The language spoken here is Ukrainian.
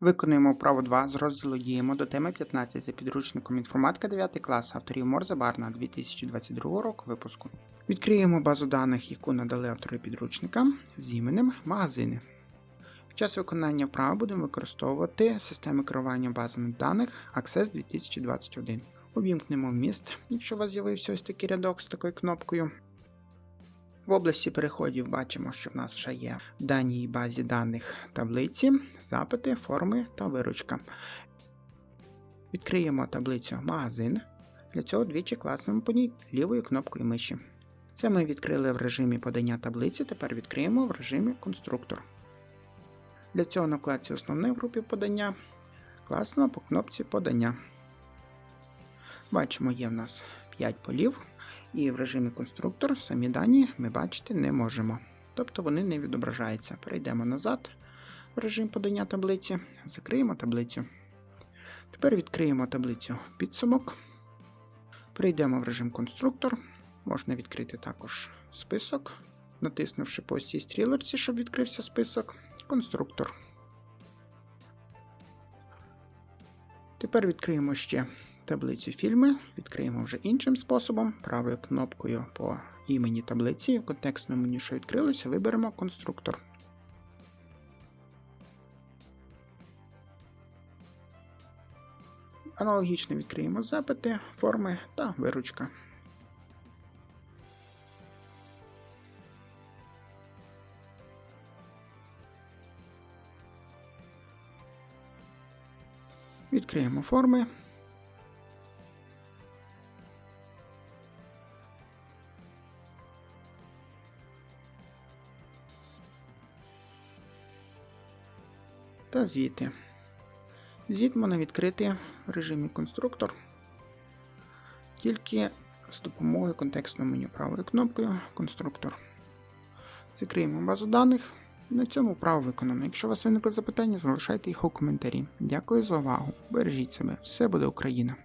Виконуємо вправу 2 з розділу Діємо до теми 15 за підручником інформатика 9 клас авторів Морзе Барна 2022 року випуску. Відкриємо базу даних, яку надали автори підручника з іменем магазини. Під час виконання вправи будемо використовувати системи керування базами даних Access 2021. Увімкнемо вміст, якщо у вас з'явився ось такий рядок з такою кнопкою. В області переходів бачимо, що в нас вже є в даній базі даних таблиці, запити, форми та виручка. Відкриємо таблицю Магазин. Для цього двічі класнемо по ній лівою кнопкою миші. Це ми відкрили в режимі подання таблиці, тепер відкриємо в режимі Конструктор. Для цього на вкладці Основне в групі подання класнемо по кнопці Подання. Бачимо, є в нас 5 полів, і в режимі конструктор самі дані ми бачити не можемо. Тобто вони не відображаються. Перейдемо назад в режим подання таблиці, закриємо таблицю. Тепер відкриємо таблицю підсумок. Перейдемо в режим конструктор. Можна відкрити також список, натиснувши по цій стрілочці, щоб відкрився список. Конструктор. Тепер відкриємо ще таблицю фільми, відкриємо вже іншим способом. Правою кнопкою по імені таблиці в контекстному меню, що відкрилося, виберемо конструктор. Аналогічно відкриємо запити, форми та виручка. Відкриємо форми. Та звіти. Звіт можна відкрити в режимі конструктор тільки з допомогою контекстного меню правою кнопкою конструктор. Закриємо базу даних. На цьому право виконано. Якщо у вас виникли запитання, залишайте їх у коментарі. Дякую за увагу. Бережіть себе. Все буде Україна!